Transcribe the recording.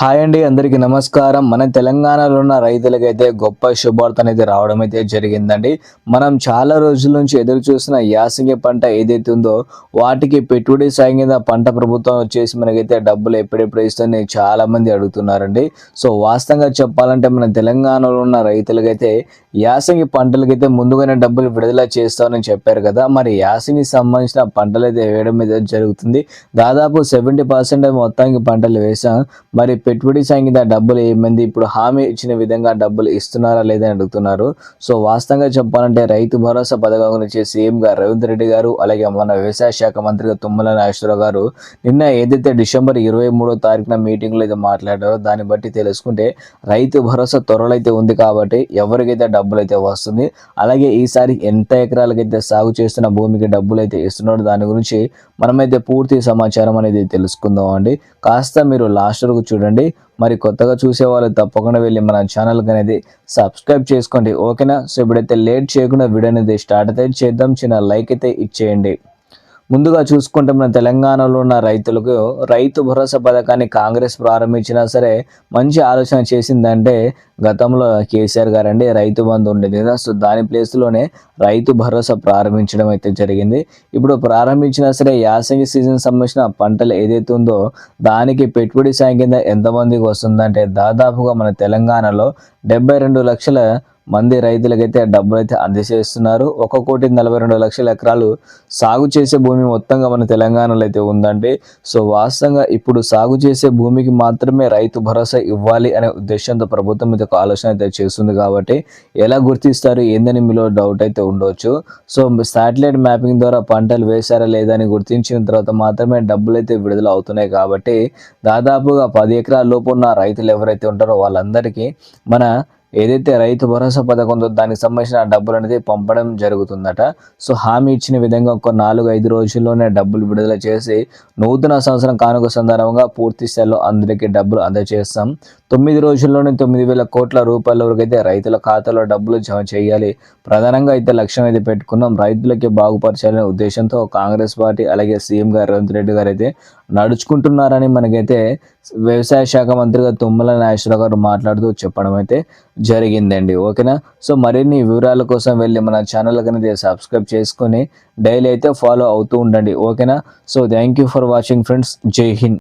Hi అండి అందరికీ నమస్కారం. మన తెలంగాణలో ఉన్న రైతులకైతే గొప్ప శుభార్త అనేది రావడం అయితే జరిగిందండి. మనం చాలా రోజుల నుంచి ఎదురు చూసిన యాసంగి పంట ఏదైతే ఉందో వాటికి పెట్టుబడి సాయం కింద పంట ప్రభుత్వం వచ్చేసి మనకైతే డబ్బులు ఎప్పుడెప్పుడు ఇస్తుంది చాలా మంది అడుగుతున్నారండి. సో వాస్తవంగా చెప్పాలంటే మన తెలంగాణలో ఉన్న రైతులకైతే యాసంగి పంటలకైతే ముందుగానే డబ్బులు విడుదల చేస్తామని చెప్పారు కదా. మరి యాసంగి సంబంధించిన పంటలు అయితే వేయడం అయితే జరుగుతుంది. దాదాపు సెవెంటీ పర్సెంట్ మొత్తానికి పంటలు వేసాం మరి పెట్టుబడి సంగీత డబ్బులు ఏమైంది? ఇప్పుడు హామీ ఇచ్చిన విధంగా డబ్బులు ఇస్తున్నారా లేదని అడుగుతున్నారు. సో వాస్తవంగా చెప్పాలంటే రైతు భరోసా పథకం గురించి సీఎం గారు రేవంత్ రెడ్డి గారు అలాగే మన వ్యవసాయ శాఖ మంత్రిగా తుమ్మల నాగేశ్వరరావు గారు నిన్న ఏదైతే డిసెంబర్ ఇరవై మూడో తారీఖున మీటింగ్లో అయితే మాట్లాడారో దాన్ని బట్టి తెలుసుకుంటే రైతు భరోసా త్వరలో అయితే ఉంది కాబట్టి ఎవరికైతే డబ్బులు అయితే వస్తుంది అలాగే ఈసారి ఎంత ఎకరాలకైతే సాగు చేస్తున్న భూమికి డబ్బులు అయితే ఇస్తున్నారో దాని గురించి మనమైతే పూర్తి సమాచారం అనేది తెలుసుకుందాం అండి కాస్త మీరు లాస్ట్ వరకు చూడండి. మరి కొత్తగా చూసే వాళ్ళు తప్పకుండా వెళ్ళి మన ఛానల్కి అనేది సబ్స్క్రైబ్ చేసుకోండి. ఓకేనా? సో ఇప్పుడైతే లేట్ చేయకుండా వీడియో అనేది స్టార్ట్ అయితే చేద్దాం. చిన్న లైక్ అయితే ఇచ్చేయండి. ముందుగా చూసుకుంటే మన తెలంగాణలో ఉన్న రైతులకు రైతు భరోసా పథకాన్ని కాంగ్రెస్ ప్రారంభించినా సరే మంచి ఆలోచన చేసిందంటే గతంలో కేసీఆర్ గారు అండి రైతు బంధు ఉండేది. కదా సో దాని ప్లేస్లోనే రైతు భరోసా ప్రారంభించడం అయితే జరిగింది. ఇప్పుడు ప్రారంభించినా సరే యాసంగి సీజన్ సంబంధించిన పంటలు ఏదైతే ఉందో దానికి పెట్టుబడి సాయం కింద ఎంతమందికి వస్తుందంటే దాదాపుగా మన తెలంగాణలో డెబ్బై రెండు లక్షల మంది రైతులకైతే డబ్బులు అయితే అందజేస్తున్నారు ఒక కోటి నలభై రెండు లక్షల ఎకరాలు సాగు చేసే భూమి మొత్తంగా మన తెలంగాణలో అయితే ఉందండి. సో వాస్తవంగా ఇప్పుడు సాగు చేసే భూమికి మాత్రమే రైతు భరోసా ఇవ్వాలి అనే ఉద్దేశంతో ప్రభుత్వం అయితే ఒక ఆలోచన అయితే చేస్తుంది కాబట్టి ఎలా గుర్తిస్తారు ఏందని మీలో డౌట్ అయితే ఉండవచ్చు సో శాటిలైట్ మ్యాపింగ్ ద్వారా పంటలు వేశారా లేదా అని గుర్తించిన తర్వాత మాత్రమే డబ్బులు అయితే విడుదల అవుతున్నాయి కాబట్టి దాదాపుగా పది ఎకరాల లోపు ఉన్న రైతులు ఎవరైతే ఉంటారో వాళ్ళందరికీ మన ఏదైతే రైతు భరోసా పథకం ఉందో దానికి సంబంధించిన డబ్బులు అనేది పంపడం జరుగుతుందట. సో హామీ ఇచ్చిన విధంగా ఒక నాలుగు ఐదు రోజుల్లోనే డబ్బులు విడుదల చేసి నూతన సంవత్సరం కానుక సందర్భంగా పూర్తి స్థాయిలో అందరికీ డబ్బులు అందజేస్తాం. తొమ్మిది రోజుల్లోనే తొమ్మిది వేల కోట్ల రూపాయల వరకు అయితే రైతుల ఖాతాలో డబ్బులు జమ చేయాలి. ప్రధానంగా అయితే లక్ష్యం అయితే పెట్టుకున్నాం. రైతులకి బాగుపరచాలనే ఉద్దేశంతో కాంగ్రెస్ పార్టీ అలాగే సీఎం గారు రేవంత్ రెడ్డి గారు అయితే నడుచుకుంటున్నారని మనకైతే వ్యవసాయ శాఖ మంత్రిగా తుమ్మల నాగేశ్వరరావు గారు మాట్లాడుతూ చెప్పడం అయితే జరిగిందండి ఓకేనా? సో మరిన్ని వివరాల కోసం వెళ్ళి మన ఛానల్ అనేది సబ్స్క్రైబ్ చేసుకొని డైలీ అయితే ఫాలో అవుతూ ఉండండి ఓకేనా? So thank you for watching friends. Jai Hind.